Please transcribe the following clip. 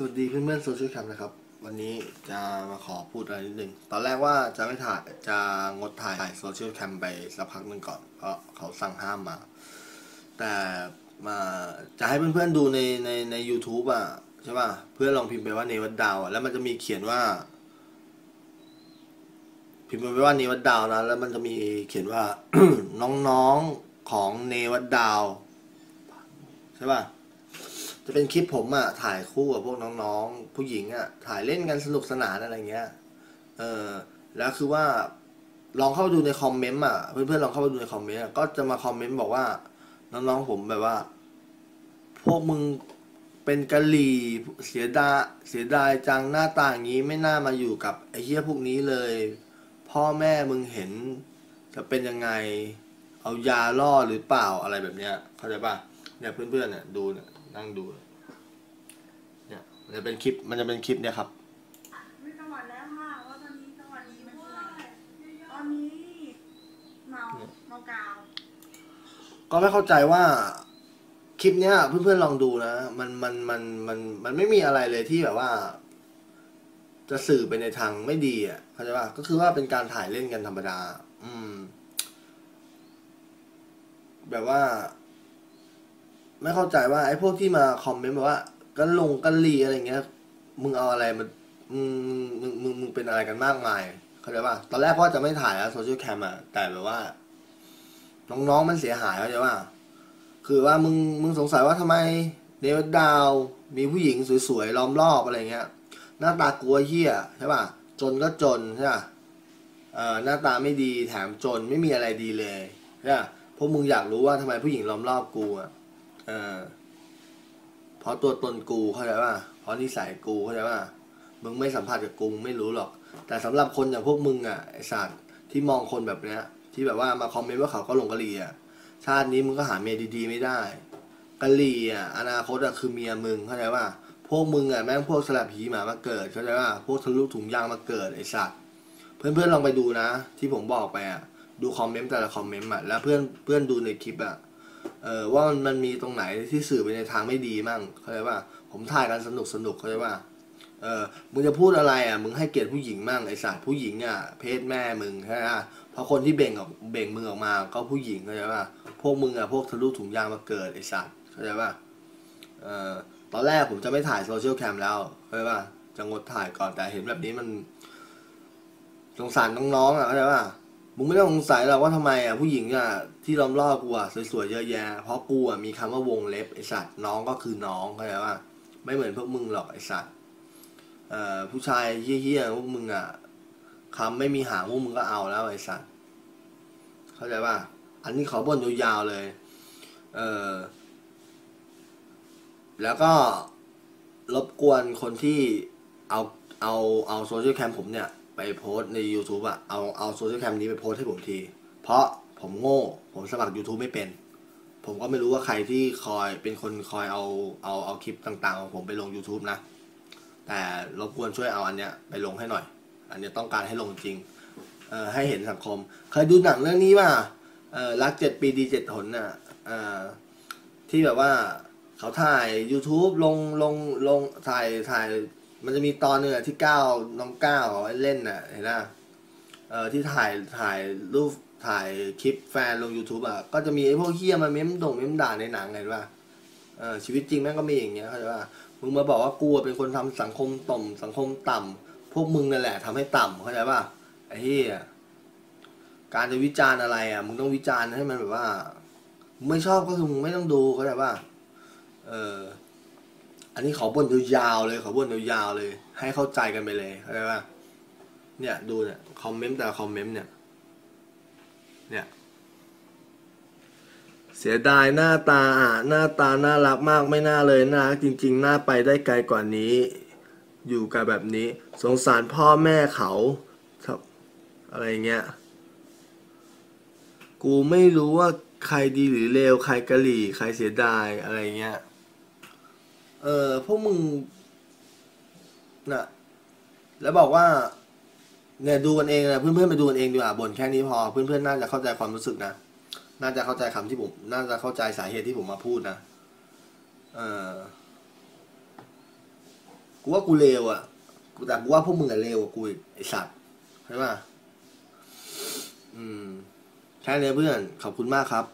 สวัสดีเพื่อนเพื่อนโซเชียลแคมป์นะครับ วันนี้จะมาขอพูดอะไรนิดนึง ตอนแรกว่าจะไม่ถ่ายจะงดถ่ายโซเชียลแคมป์ไปสักพักหนึ่งก่อนเพราะเขาสั่งห้ามมา แต่มาจะให้เพื่อนๆดูในในใน u t u b e อะใช่ป่ะ เพื่อนลองพิมพ์ไปว่าเนวัดดาวอะแล้วมันจะมีเขียนว่า พิมพ์ไปว่าเนวัดดาวนะแล้วมันจะมีเขียนว่าน้องๆของเนวัดดาวใช่ป่ะ จะเป็นคลิปผมอะถ่ายคู่กับพวกน้องๆ ผู้หญิงอะถ่ายเล่นกันสนุกสนานอะไรเงี้ย เออแล้วคือว่าลองเข้าไปดูในคอมเมนต์อะเพื่อนๆลองเข้าไปดูในคอมเมนต์ก็จะมาคอมเมนต์บอกว่า น้องๆผมแบบว่า พวกมึงเป็นกะหรี่เสียดายเสียดายจังหน้าตาอย่างนี้ไม่น่ามาอยู่กับไอ้เหี้ยพวกนี้เลย พ่อแม่มึงเห็น จะเป็นยังไง เอายาล่อหรือเปล่าอะไรแบบเนี้ยเข้าใจป่ะเนี่ยเพื่อนๆเนี่ยดูเนี่ย นั่งดู เนี่ยมันจะเป็นคลิปมันจะเป็นคลิปเนี่ยครับไม่จังหวัดแล้วค่ะว่าตอนนี้จังหวัดนี้มันคืออะไรตอนนี้เมาเมากาว ก็ไม่เข้าใจว่าคลิปเนี้ยเพื่อนๆลองดูนะ มันมันมันมันมันไม่มีอะไรเลยที่แบบว่า จะสื่อไปในทางไม่ดีอะเข้าใจป่ะก็คือว่าเป็นการถ่ายเล่นกันธรรมดา อืม แบบว่า ไม่เข้าใจว่าไอ้พวกที่มาคอมเมนต์แบบว่า กันลงกันลีอะไรเงี้ย มึงเอาอะไรมามึงมึงมึงมึงเป็นอะไรกันมากมาย เข้าใจป่ะตอนแรกว่าจะไม่ถ่ายแล้วโซเชียลแคมอะแต่แบบว่า น้องๆมันเสียหายเข้าใจป่ะคือว่ามึงมึงสงสัยว่าทำไมเดวิดดาว มีผู้หญิงสวยๆล้อมรอบอะไรเงี้ย หน้าตากลัวเหี้ยใช่ป่ะจนก็จนใช่ป่ะเอ่อหน้าตาไม่ดีแถมจนไม่มีอะไรดีเลยใช่ป่ะพวกมึงอยากรู้ว่าทำไมผู้หญิงล้อมรอบกูอะ เออเพราะตัวตนกูเข้าใจป่ะเพราะนิสัยกูเข้าใจป่ะมึงไม่สัมผัสกับกูมึงไม่รู้หรอก แต่สำหรับคนอย่างพวกมึงอะไอสัตว์ที่มองคนแบบเนี้ย ที่แบบว่ามาคอมเมนต์ว่าเขาก็ลงกะหรี่อะชาตินี้มึงก็หาเมียดีๆไม่ได้กะหรี่อะอนาคตอะคือเมียมึงเข้าใจป่ะพวกมึงอะแม่งพวกสลับผีหมามาเกิดเข้าใจป่ะพวกทะลุถุงยางมาเกิดไอสัตว์เพื่อนๆลองไปดูนะ ที่ผมบอกไปอะดูคอมเมนต์แต่ละคอมเมนต์อะแล้วเพื่อนเพื่อนดูในคลิปอะ เออว่ามันมันมีตรงไหนที่สื่อไปในทางไม่ดีมั่งเข้าใจป่ะผมถ่ายกันสนุกสนุกเข้าใจป่ะเออมึงจะพูดอะไรอะมึงให้เกียรติผู้หญิงมั่งไอสัตว์ผู้หญิงอะเพศแม่มึงใช่ไหมเพราะคนที่เบ่งออกเบ่งมึงออกมาก็ผู้หญิงเข้าใจป่ะพวกมึงอะพวกทะลุถุงยางมาเกิดไอสัตว์เข้าใจป่ะเออตอนแรกผมจะไม่ถ่ายโซเชียลแคมแล้วเข้าใจป่ะจะงดถ่ายก่อนแต่เห็นแบบนี้มันสงสารน้องๆอะเข้าใจป่ะ มึงไม่ต้องสงสัยหรอกว่าทำไมอะผู้หญิงอะที่ล้อมรอบกูอะสวยๆเยอะแยะเพราะกูอะมีคำว่าวงเล็บไอสัตว์น้องก็คือน้องเข้าใจป่ะไม่เหมือนพวกมึงหรอกไอสัตว์เอ่อผู้ชายเฮี้ยๆพวกมึงอะคำไม่มีหางพวกมึงก็เอาแล้วไอสัตว์เข้าใจป่ะอันนี้ขอบ่นยาวๆเลยเออแล้วก็รบกวนคนที่เอาเอาเอาโซเชียลแคมผมเนี่ย ไปโพสใน YouTube อะเอาเอาโซเชียลแคมนี้ไปโพสให้ผมที เพราะผมโง่ ผมสมัคร YouTube ไม่เป็น ผมก็ไม่รู้ว่าใครที่คอยเป็นคนคอยเอาเอาเอาคลิปต่างๆ ของผมไปลง YouTube นะ แต่รบกวนช่วยเอาอันเนี้ยไปลงให้หน่อย อันเนี้ยต้องการให้ลงจริงเอ่อให้เห็นสังคม เคยดูหนังเรื่องนี้ป่ะเอ่อรักเจ็ดปีดีเจ็ดหนน่ะเอ่อที่แบบว่าเขาถ่าย YouTube ลงลงลงถ่ายถ่าย มันจะมีตอนหนึ่งอะที่ก้าวน้องก้าวเอาไว้เล่นน่ะเห็นไหมเอ่อที่ถ่ายถ่ายรูปถ่ายคลิปแฟนลง YouTube อะก็จะมีไอ้พวกเฮี้ยมาเม้มด่งเม้มด่าในหนังไงว่าเออชีวิตจริงแม่งก็มีอย่างเงี้ยเข้าใจป่ะมึงมาบอกว่ากูเป็นคนทำสังคมต่ำสังคมต่ำพวกมึงนั่นแหละทำให้ต่ำเข้าใจป่ะไอ้เฮี้ยการจะวิจารณ์อะไรอะมึงต้องวิจารณ์ให้มันแบบว่า ไม่ชอบก็คือมึงไม่ต้องดูเข้าใจป่ะเออ อันนี้ขอบ่นยาวๆเลยขอบ่นยาวๆเลย ให้เข้าใจกันไปเลยเข้าใจป่ะเนี่ยดูเนี่ยคอมเมนต์แต่คอมเมนต์เนี่ยเนี่ยเสียดายหน้าตาอะหน้าตาน่ารักมากไม่น่าเลยน่ารักจริงๆ น่าไปได้ไกลกว่านี้ อยู่กับแบบนี้ สงสารพ่อแม่เขาครับอะไรเงี้ยกูไม่รู้ว่าใครดีหรือเลวใครกะหรี่ ใครเสียดายอะไรเงี้ย เออพวกมึงน่ะแล้วบอกว่าเนี่ยดูกันเองนะเพื่อนๆไปดูกันเองดีกว่าบ่นแค่นี้พอเพื่อนๆน่าจะเข้าใจความรู้สึกนะน่าจะเข้าใจคำที่ผมน่าจะเข้าใจสาเหตุที่ผมมาพูดนะเออกูว่ากูเลวอะกูแต่กูว่าพวกมึงอะเลวกว่ากูไอสัตว์ใช่ป่ะอืมแค่นี้เพื่อนขอบคุณมากครับ